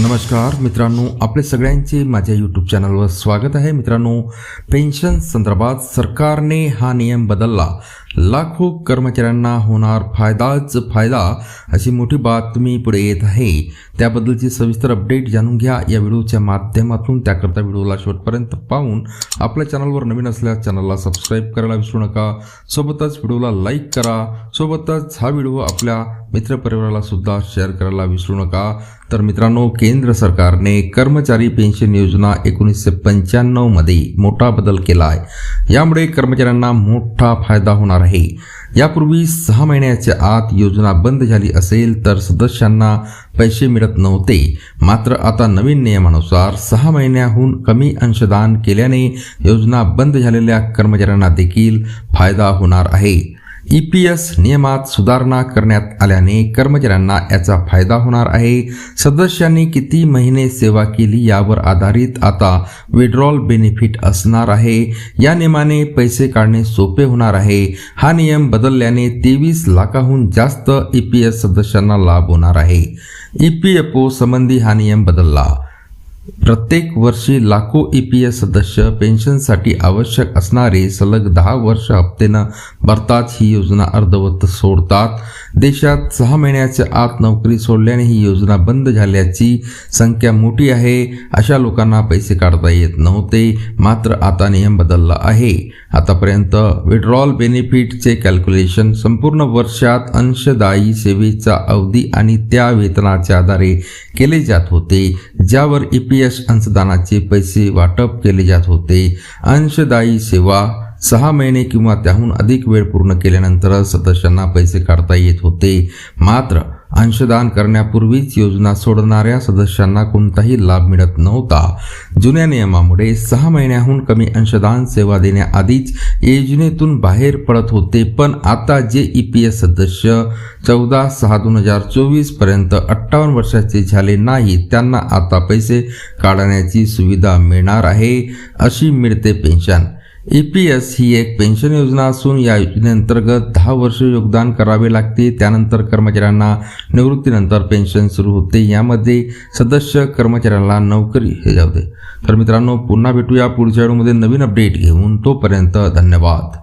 नमस्कार मित्रांनो आपले सगळ्यांचे माझ्या यूट्यूब चॅनलवर स्वागत आहे. मित्रांनो पेन्शन संदर्भात सरकारने हा नियम बदलला. लाखो कर्मचाऱ्यांना होणार फायदाच फायदा अशी मोठी बातमी पुढे येत आहे. त्याबद्दलची सविस्तर अपडेट जाणून घ्या. या व्हिडिओच्या माध्यमातून त्याकरता व्हिडिओला शेवटपर्यंत पाहून आपल्या चॅनलवर नवीन असल्यास चॅनलला सबस्क्राईब करायला विसरू नका. सोबतच व्हिडिओला लाईक करा. सोबतच हा व्हिडिओ आपल्या मित्रपरिवाराला सुद्धा शेअर करायला विसरू नका. तर मित्रांनो केंद्र सरकारने कर्मचारी पेन्शन योजना एकोणीसशे पंच्याण्णवमध्ये मोठा बदल केला आहे यामुळे कर्मचाऱ्यांना मोठा फायदा होणार आहे. यापूर्वी सहा महिन्याच्या आत योजना बंद झाली असेल तर सदस्यांना पैसे मिळत नव्हते. मात्र आता नवीन नियमानुसार सहा महिन्याहून कमी अंशदान केल्याने योजना बंद झालेल्या कर्मचाऱ्यांना देखील फायदा होणार आहे. ई पी एस नियमात सुधारणा करण्यात आल्याने कर्मचाऱ्यांना याचा फायदा होणार आहे. सदस्यांनी किती महिने सेवा केली यावर आधारित आता विड्रॉल बेनिफिट असणार आहे. या नियमाने पैसे काढणे सोपे होणार आहे. हा नियम बदलल्याने तेवीस लाखाहून जास्त ई पी एस सदस्यांना लाभ होणार आहे. ई पी एफ ओ संबंधी हा नियम बदलला. प्रत्येक वर्षी लाखो ई पी एस सदस्य पेन्शनसाठी आवश्यक असणारे सलग दहा वर्ष हप्त्यानं भरतात ही योजना अर्धवत सोडतात. देशात सहा महिन्याच्या आत नोकरी सोडल्याने ही योजना बंद झाल्याची संख्या मोठी आहे. अशा लोकांना पैसे काढता येत नव्हते. मात्र आता नियम बदलला आहे. आतापर्यंत विड्रॉल बेनिफिटचे कॅल्क्युलेशन संपूर्ण वर्षात अंशदायी सेवेचा अवधी आणि त्या वेतनाच्या आधारे केले जात होते ज्यावर ई पी एस अंशदानाचे पैसे वाटप केले जात होते. अंशदायी सेवा सहा महिने किंवा त्याहून अधिक वेळ पूर्ण केल्यानंतर सदस्यांना पैसे काढता येत होते. मात्र अंशदान करण्यापूर्वीच योजना सोडणाऱ्या सदस्यांना कोणताही लाभ मिळत नव्हता. जुन्या नियमामुळे सहा महिन्याहून कमी अंशदान सेवा देण्याआधीच योजनेतून बाहेर पडत होते पण आता जे ई पी एस सदस्य चौदा सहा दोन हजार चोवीसपर्यंत अठ्ठावन्न वर्षाचे झाले नाही त्यांना आता पैसे काढण्याची सुविधा मिळणार आहे अशी मिळते पेन्शन. ई पी एस ही एक पेन्शन योजना असून या योजनेअंतर्गत दहा वर्ष योगदान करावे लागते. त्यानंतर कर्मचाऱ्यांना निवृत्तीनंतर पेन्शन सुरू होते. यामध्ये सदस्य कर्मचाऱ्याला नोकरी हे जाऊ दे. तर मित्रांनो पुन्हा भेटूया पुढच्या व्हिडिओमध्ये नवीन अपडेट घेऊन. तोपर्यंत धन्यवाद.